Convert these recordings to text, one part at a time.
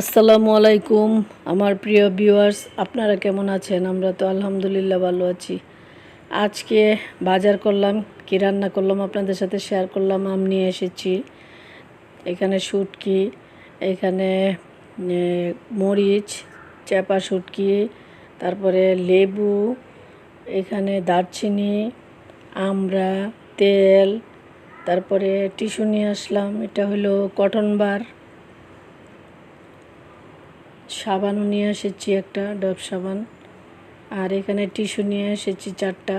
আসসালামু আলাইকুম, আমার প্রিয় ভিউয়ার্স আপনারা কেমন আছেন? আমরা তো আলহামদুলিল্লাহ ভালো আছি। আজকে বাজার করলাম, কি রান্না করলাম আপনাদের সাথে শেয়ার করলাম, আম নিয়ে এসেছি। এখানে শুটকি, এখানে মরিচ, চেপা শুটকি, তারপরে লেবু, এখানে দারচিনি, আমরা, তেল, তারপরে টিস্যু নিয়ে আসলাম, এটা হলো কটন বার। সাবানও নিয়ে এসেছি একটা, ডব সাবান। আর এখানে টিস্যু নিয়ে এসেছি চারটা।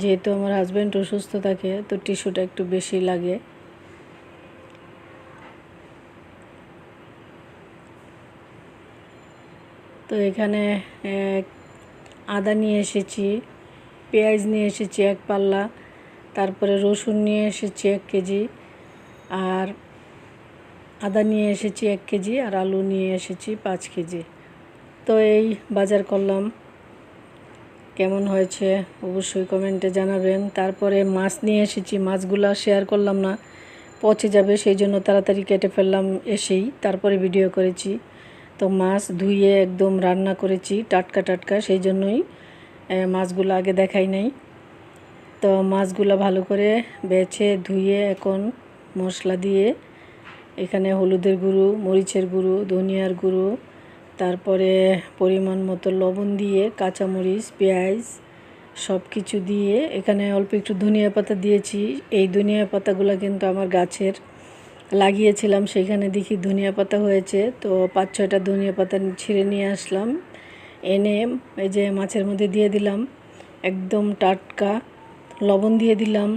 যেহেতু আমার হাজব্যান্ড অসুস্থ থাকে, তো টিস্যুটা একটু বেশি লাগে। তো এখানে আদা নিয়ে এসেছি, পেঁয়াজ নিয়ে এসেছি এক পাল্লা, তারপরে রসুন নিয়ে এসেছি এক কেজি, আর আদা নিয়ে এসেছি এক কেজি আর আলু নিয়ে এসেছি পাঁচ কেজি। তো এই বাজার করলাম। কেমন হয়েছে অবশ্যই কমেন্টে জানাবেন। তারপরে মাছ নিয়ে এসেছি, মাছগুলো শেয়ার করলাম না, পচে যাবে সেই জন্য তাড়াতাড়ি কেটে ফেললাম এসেই, তারপরে ভিডিও করেছি। তো মাছ ধুয়ে একদম রান্না করেছি টাটকা টাটকা, সেই জন্যই মাছগুলো আগে দেখাই নাই। তো মাছগুলো ভালো করে বেছে ধুয়ে এখন মশলা দিয়ে এখানে হলুদের গুঁড়ো, মরিচের গুঁড়ো, ধনিয়ার গুঁড়ো, তারপরে পরিমাণ মতো লবণ দিয়ে কাঁচামরিচ, পেঁয়াজ সব কিছু দিয়ে এখানে অল্প একটু ধনিয়া পাতা দিয়েছি। এই ধনিয়া পাতাগুলো কিন্তু আমার গাছের লাগিয়েছিলাম, সেখানে দেখি ধনিয়া পাতা হয়েছে। তো পাঁচ ছয়টা ধনিয়া পাতা ছিঁড়ে নিয়ে আসলাম, এনে এই যে মাছের মধ্যে দিয়ে দিলাম, একদম টাটকা লবণ দিয়ে দিলাম।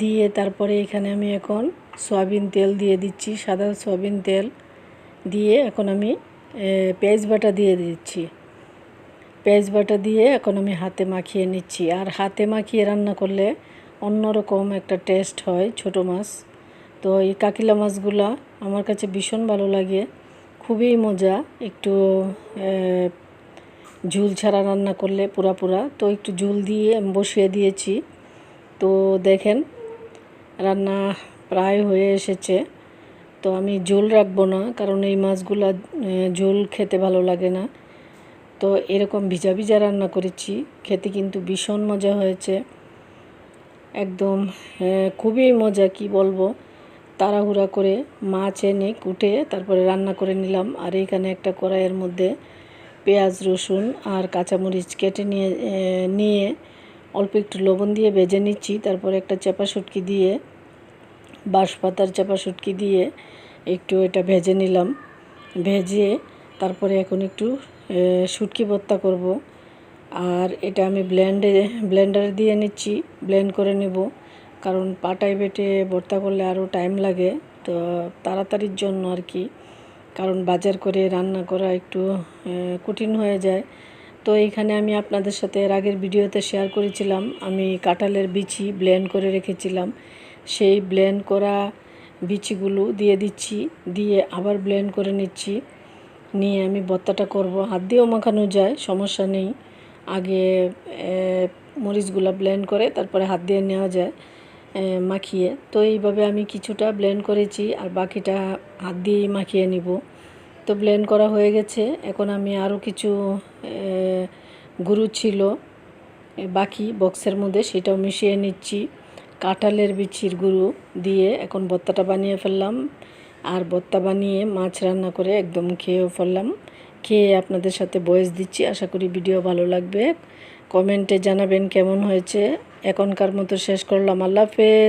দিয়ে তারপরে এখানে আমি এখন সয়াবিন তেল দিয়ে দিচ্ছি, সাদা সয়াবিন তেল দিয়ে এখন আমি পেঁয়াজ বাটা দিয়ে দিচ্ছি। পেঁয়াজ বাটা দিয়ে এখন আমি হাতে মাখিয়ে নিচ্ছি। আর হাতে মাখিয়ে রান্না করলে অন্যরকম একটা টেস্ট হয় ছোট মাছ। তো এই কাকিলা মাছগুলা আমার কাছে ভীষণ ভালো লাগে, খুবই মজা। একটু ঝুল ছাড়া রান্না করলে পুরা পুরা। তো একটু ঝুল দিয়ে বসিয়ে দিয়েছি। তো দেখেন রান্না প্রায় হয়ে এসেছে। তো আমি ঝোল রাখব না, কারণ এই মাছগুলা ঝোল খেতে ভালো লাগে না। তো এরকম ভিজা ভিজা রান্না করেছি, খেতে কিন্তু ভীষণ মজা হয়েছে। একদম খুবই মজা, কি বলব? তাড়াহুড়া করে মাছ এনে কুটে তারপরে রান্না করে নিলাম। আর এইখানে একটা কড়াইয়ের মধ্যে পেঁয়াজ, রসুন আর কাঁচামরিচ কেটে নিয়ে নিয়ে অল্প একটু লবণ দিয়ে ভেজে নিচ্ছি। তারপরে একটা চাপা শুটকি দিয়ে বাঁশপাতার চাপা শুটকি দিয়ে একটু এটা ভেজে নিলাম। ভেজে তারপরে এখন একটু শুটকি ভর্তা করব। আর এটা আমি ব্লেন্ডে ব্লেন্ডারে দিয়ে নিচ্ছি ব্লেন্ড করে নেব। কারণ পাটায় বেটে ভর্তা করলে আরও টাইম লাগে, তো তাড়াতাড়ির জন্য আর কি। কারণ বাজার করে রান্না করা একটু কঠিন হয়ে যায়। তো এইখানে আমি আপনাদের সাথে এর আগের ভিডিওতে শেয়ার করেছিলাম। আমি কাঁঠালের বিচি ব্লেন্ড করে রেখেছিলাম। সেই ব্লেন্ড করা বিচিগুলো দিয়ে দিচ্ছি, দিয়ে আবার ব্লেন্ড করে নিচ্ছি। নিয়ে আমি ভর্তাটা করব। হাত দিয়েও মাখানো যায়, সমস্যা নেই। আগে মরিচগুলো ব্লেন্ড করে তারপরে হাত দিয়ে নেওয়া যায় মাখিয়ে। তো এইভাবে আমি কিছুটা ব্লেন্ড করেছি আর বাকিটা হাত দিয়েই মাখিয়ে নিব। তো ব্লেন্ড করা হয়ে গেছে। এখন আমি আরও কিছু গুঁড়ো ছিল। বাকি বক্সের মধ্যে সেটাও মিশিয়ে নিচ্ছি। কাঁঠালের বিচির গুঁড়ো দিয়ে এখন ভর্তাটা বানিয়ে ফেললাম। আর ভর্তা বানিয়ে মাছ রান্না করে একদম খেয়েও ফেললাম। খেয়ে আপনাদের সাথে বয়স দিচ্ছি, আশা করি ভিডিও ভালো লাগবে। কমেন্টে জানাবেন কেমন হয়েছে। এখনকার মতো শেষ করলাম। আল্লাহ হাফেজ।